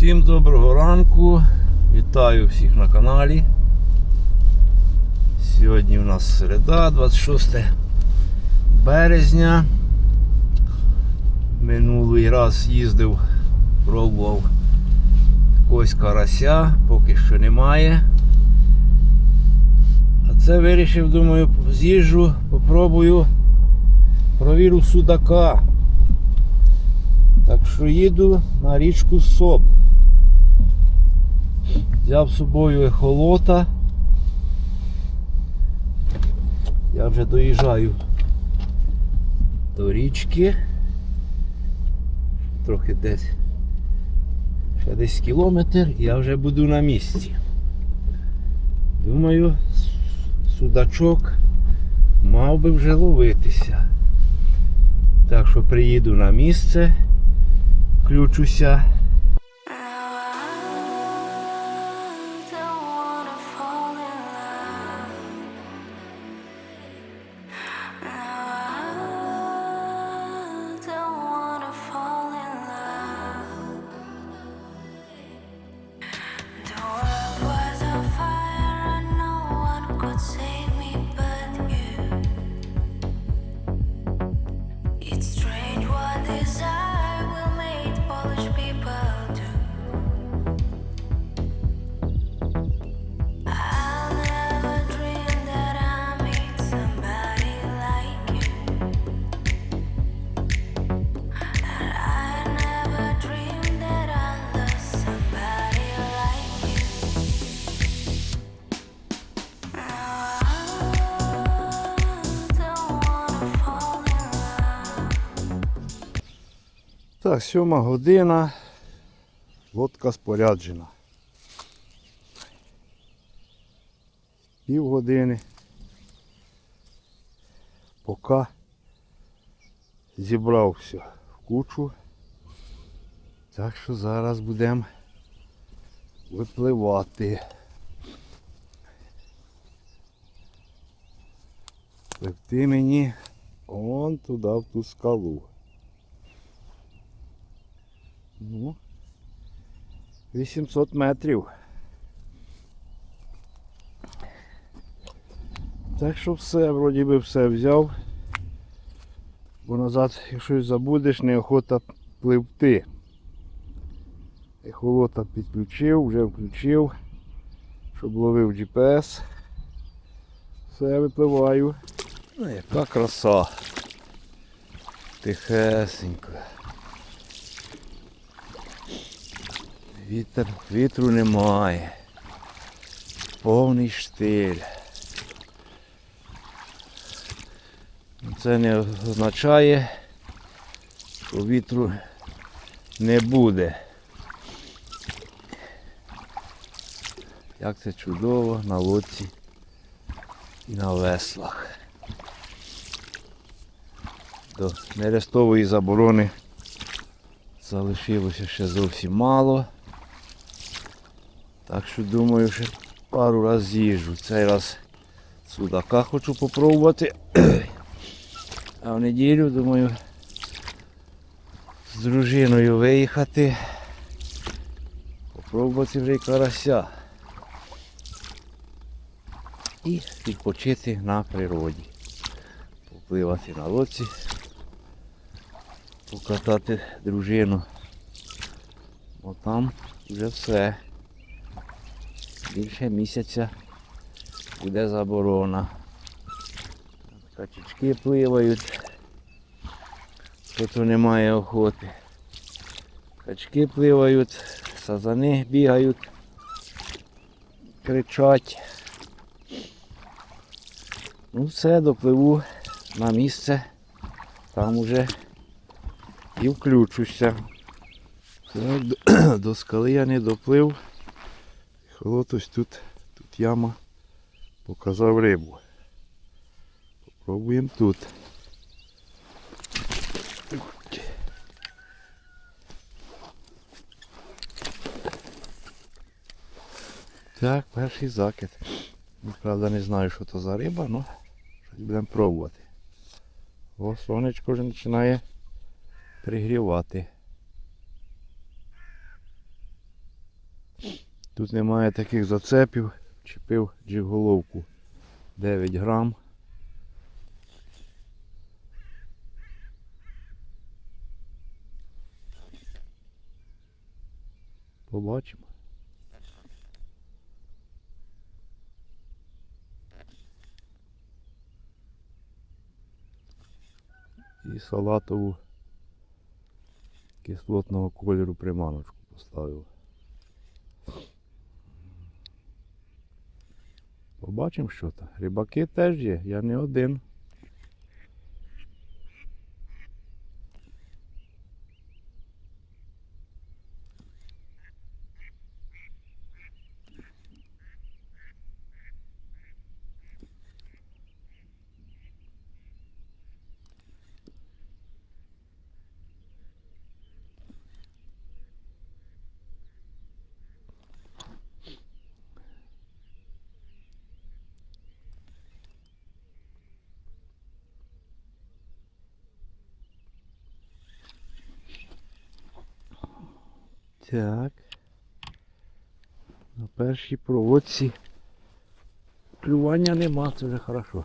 Всім доброго ранку. Вітаю всіх на каналі. Сьогодні у нас середа, 26 березня. Минулий раз їздив, пробував якогось карася, поки що немає. А це вирішив, думаю, з'їжджу, попробую, провірю судака. Так що їду на річку Соб. Взяв з собою ехолота. Я вже доїжджаю до річки. Трохи десь. Ще десь кілометр і я вже буду на місці. Думаю, судачок мав би вже ловитися. Так що приїду на місце, включуся. Так, сьома година. Лодка споряджена. Пів години. Поки зібрав все в кучу. Так що зараз будемо випливати. Пливти мені он туди в ту скалу. Ну, 800 метрів. Так що все, вроді би все взяв. Бо назад, якщо забудеш, неохота пливти. Ехолота підключив, вже включив, щоб ловив GPS. Все, випливаю. Ну, яка краса. Тихесенько. Вітер, вітру немає. Повний штиль. Це не означає, що вітру не буде. Як це чудово на лодці і на веслах. До нерестової заборони залишилося ще зовсім мало. Так що думаю, що пару раз з'їжджу. Цей раз судака хочу попробувати. А в неділю, думаю, з дружиною виїхати. Попробувати вже й карася. І відпочити на природі. Попливати на лодці, покатати дружину. Бо там вже все. Більше місяця буде заборона. Качечки пливають. Хто немає охоти. Качки пливають, сазани бігають, кричать. Ну все, допливу на місце, там уже і включуся. До скали я не доплив. Холод ось тут, тут яма показав рибу. Попробуємо тут. Так, перший закид. Ну, Правда не знаю, що то за риба, але щось будемо пробувати. О, сонечко вже починає пригрівати. Тут немає таких зацепів. Чіпив джиголовку 9 грам. Побачимо. І салатову кислотного кольору приманочку поставив. Побачимо що там. Рибаки теж є, я не один. Так. На першій проводці клювання нема, це вже хорошо.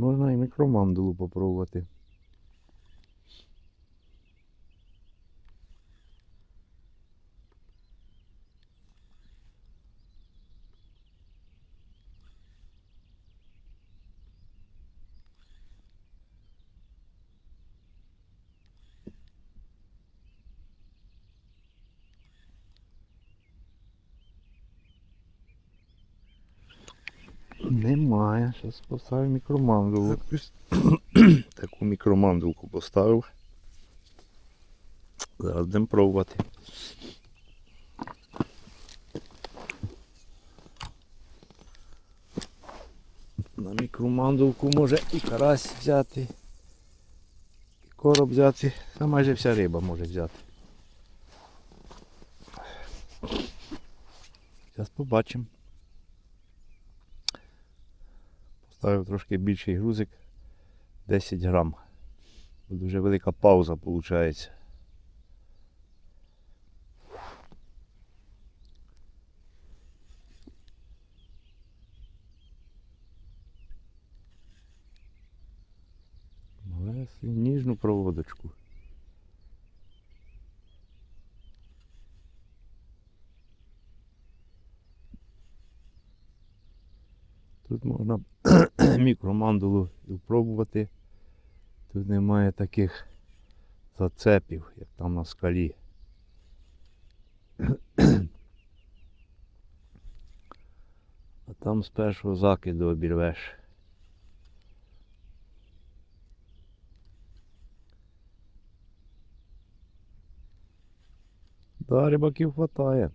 Можна і мікромандулу попробувати. Немає. Зараз поставлю мікромандулу. Таку мікромандулку поставив. Зараз будемо пробувати. На мікромандулку може і карась взяти, і короб взяти, та майже вся риба може взяти. Зараз побачимо. Поставив трошки більший грузик 10 грам. Дуже велика пауза виходить. Малесеньку ніжну проводочку. Тут можна мікромандулу і пробувати. Тут немає таких зацепів, як там на скалі. А там з першого закиду обірвеш. Да, рибаків хватає.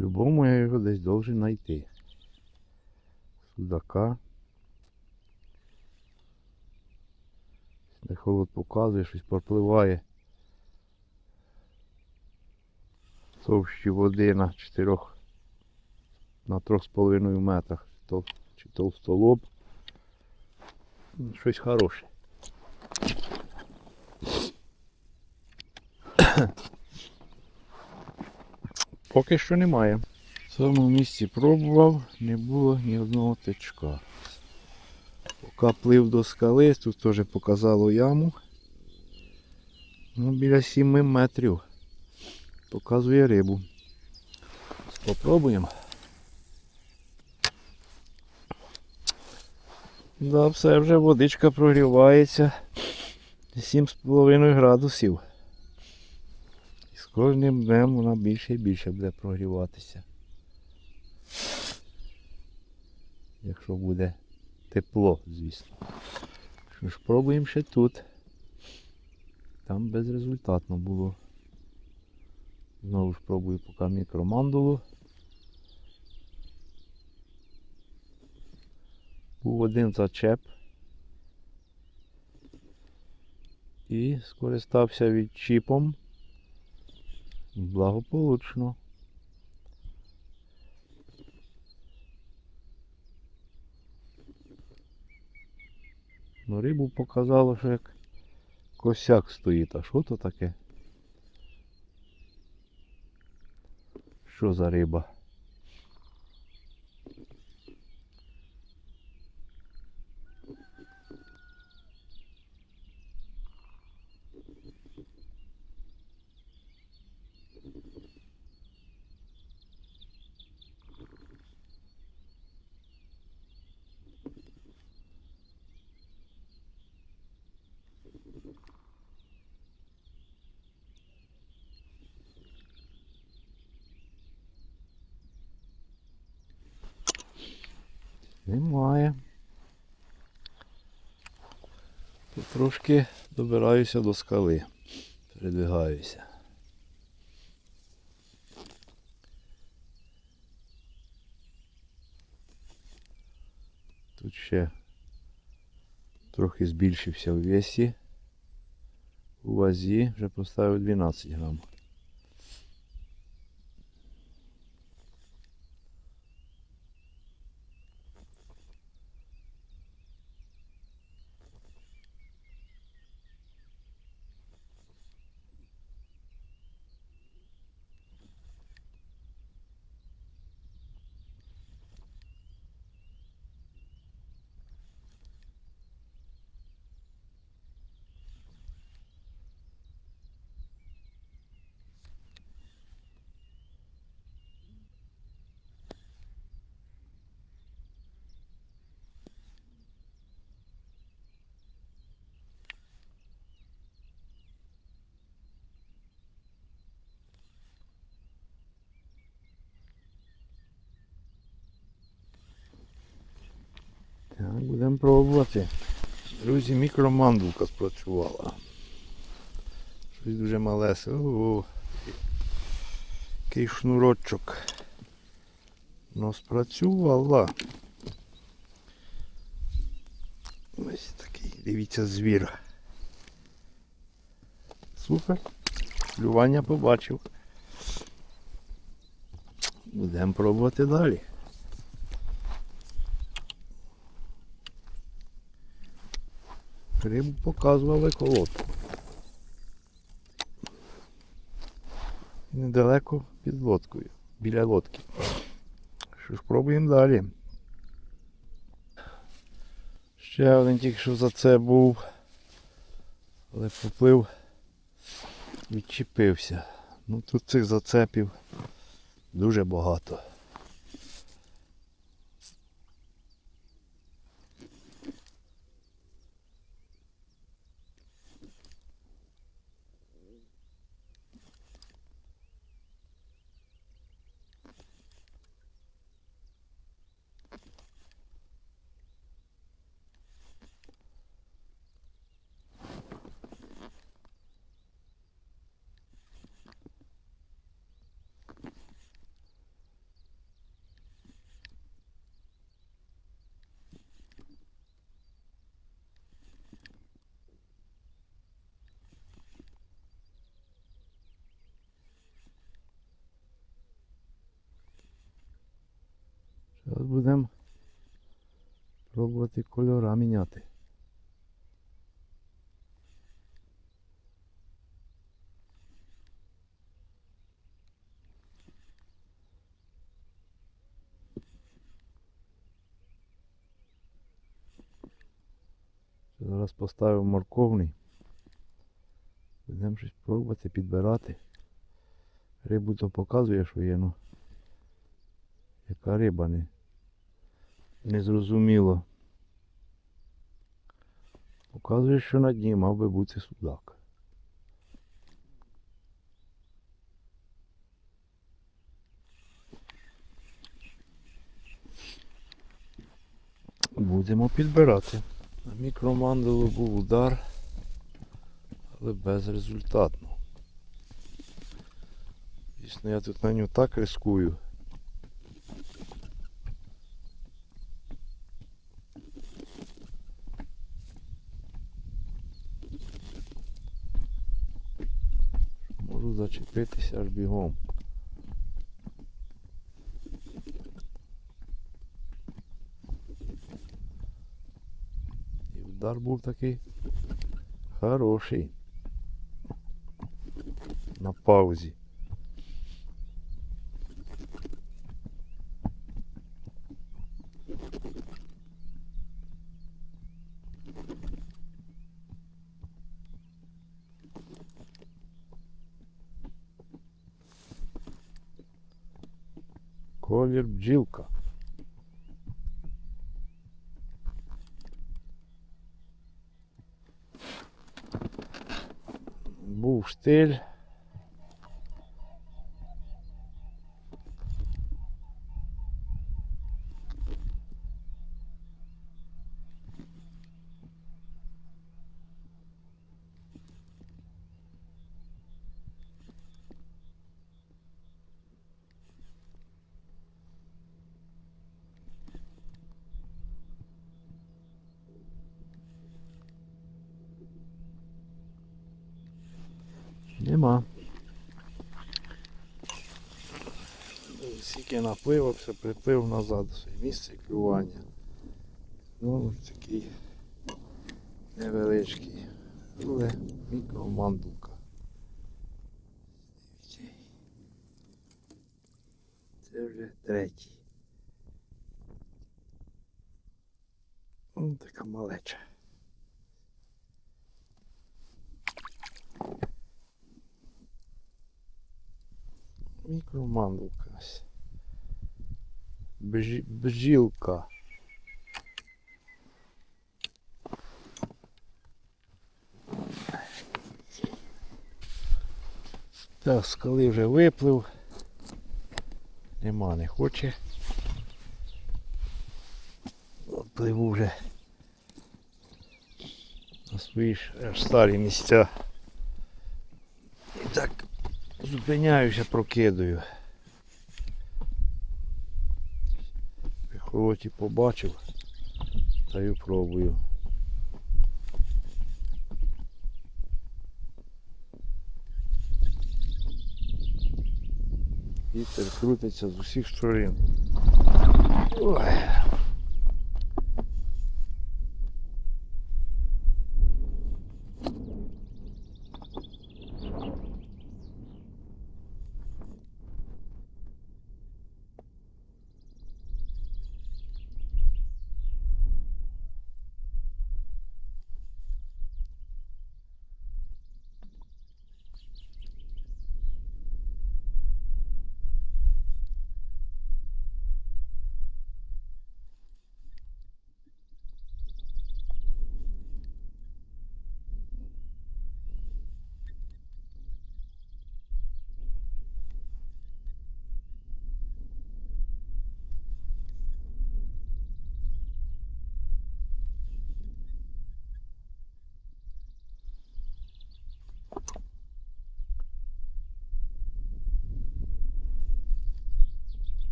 По-любому я його десь должен знайти. Судака. Де холод показує, щось пропливає. Товщі води на 4 на 3,5 метрах. Чи товстолоб. Ну, Щось хороше. Поки що немає. В цьому місці пробував, не було ні одного течка. Поки плив до скали, тут теж показало яму. Ну, біля 7 метрів. Показує рибу. Спробуємо. Да, все вже водичка прогрівається. 7,5 градусів. Кожним днем вона більше і більше буде прогріватися. Якщо буде тепло, звісно. Що ж, пробуємо ще тут. Там безрезультатно було. Знову ж пробую поки мікромандулу. Був один зачеп. І скористався відчіпом. Благополучно. Ну, рибу показало, що як косяк стоїть. А що то таке? Що за риба? Немає. Трошки добираюся до скали. Передвигаюся. Тут ще трохи збільшився в весі. У вазі вже поставив 12 грам. Так, будемо пробувати. Друзі, мікромандулка спрацювала. Щось дуже малесе. Ого. Який шнурочок. Ну спрацювала. Ось такий, дивіться, звір. Супер. Клювання побачив. Будемо пробувати далі. Рибу показували колодку. Недалеко під лодкою, біля лодки. Що ж, пробуємо далі. Ще один тільки що за це був, але поплив, відчепився. Ну тут цих зацепів дуже багато. Будемо пробувати кольора міняти. Зараз поставив морковний. Будемо щось пробувати підбирати. Рибу то показує, що є, ну. Яка риба не, не зрозуміло. Показує, що на дні мав би бути судак. Будемо підбирати. На мікромандалу був удар, але безрезультатно. Звісно, я тут на нього так рискую. Зачепитися аж бігом. І удар був такий хороший. На паузі. Бджілка. Був штиль. Нема. Напливався, приплив назад у своє місце клювання. Ну, такий невеличкий, але мікромандулка. Це вже третій. Ось така малеча. Мікромандулка. ось. Бжі- Бджілка. Так, скали вже виплив. Нема, не хоче. Пливу вже на свої аж старі місця. І так Зупиняюся, прокидаю. В побачив, та й пробую. Вітер крутиться з усіх сторін. Ой.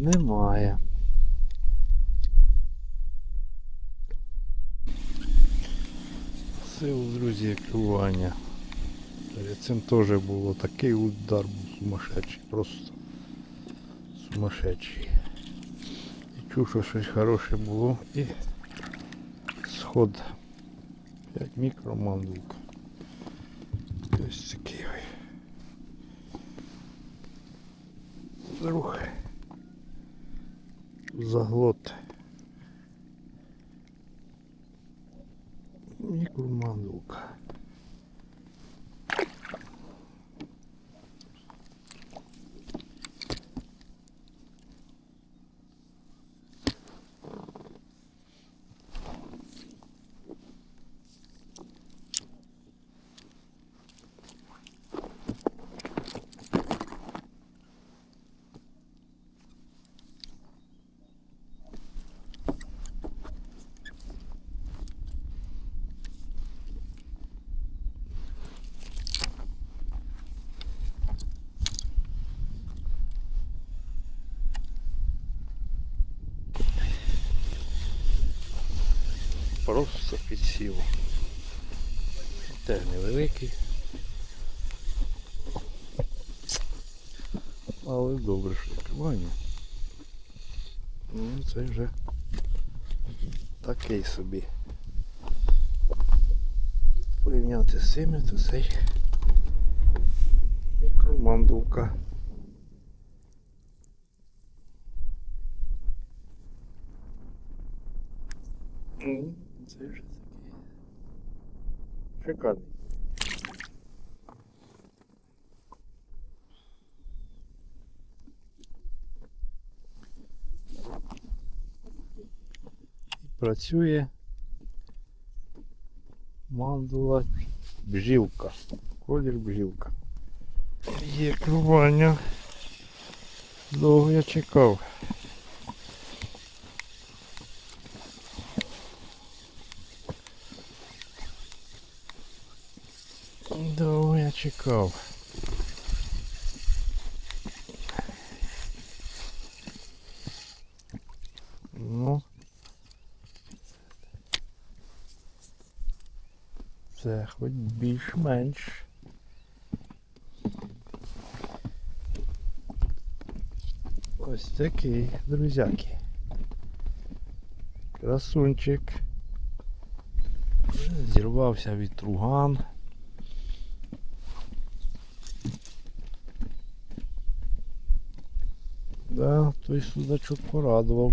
Немає. Сил, друзі, керування. Перед цим теж було такий удар був сумасшедший, просто сумасшедший. І чув, що щось хороше було і сход 5 мікромандулк. Ось такий ой. Заглот. Мікромандулка. Просто підсів. Теж невеликий. Але добре, що керування. Ну, це вже такий собі. Порівняти з цими, то цей мікромандулка. це вже такий. Шикарний. І Працює мандула бжілка. Колір бжілка. Є клювання. Довго я чекав. Чекав. Ну. Це хоч більш-менш. Ось такий, друзяки. Красунчик. Зірвався вітруган. Да, той судачок порадував.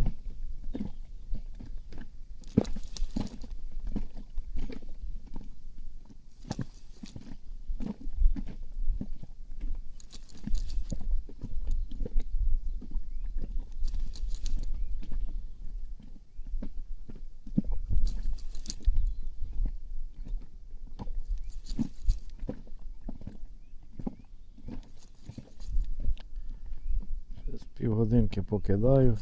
Зараз півгодинки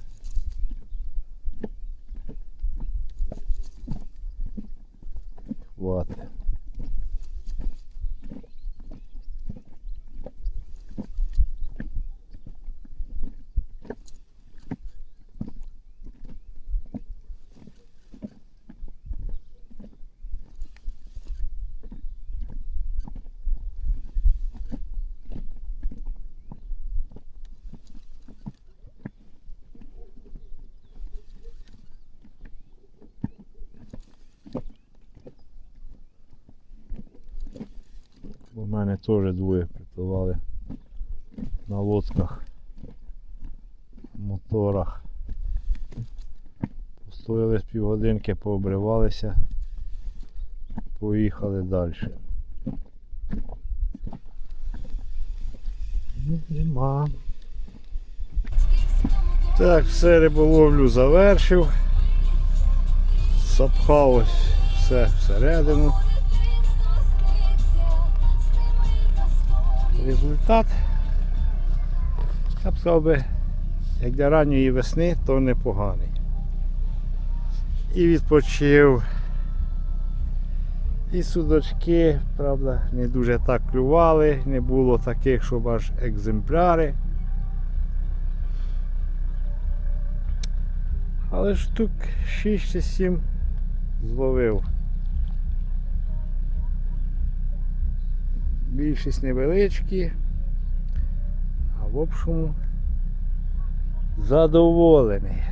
мене теж двоє припливали на лодках, моторах. Постояли з півгодинки, пообривалися, поїхали далі. Нема. Так, все риболовлю завершив. Запхав ось все всередину. Результат, я б сказав би, як для ранньої весни, то непоганий. І відпочив. І судочки, правда, не дуже так клювали, не було таких, щоб аж екземпляри. Але штук 6 чи 7 зловив. Більшість невеличкі. А в общому задоволений.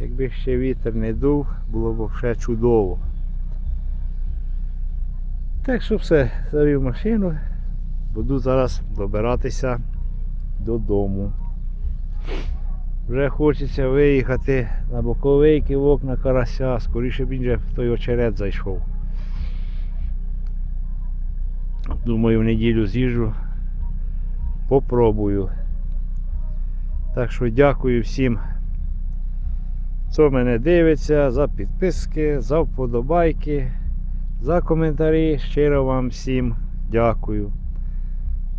Якби ще вітер не дув, було б ще чудово. Так що все, завів машину, буду зараз добиратися додому. Вже хочеться виїхати на боковий кивок на карася, скоріше б він вже в той очерет зайшов. Думаю, в неділю з'їжджу, попробую. Так що дякую всім, хто мене дивиться, за підписки, за вподобайки, за коментарі. Щиро вам всім дякую.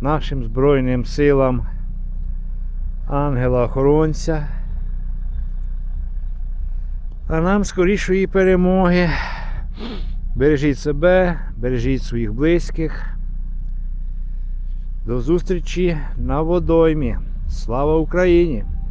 Нашим Збройним силам, ангела-охоронця. А нам скорішої перемоги. Бережіть себе, бережіть своїх близьких. До зустрічі на водоймі. Слава Україні!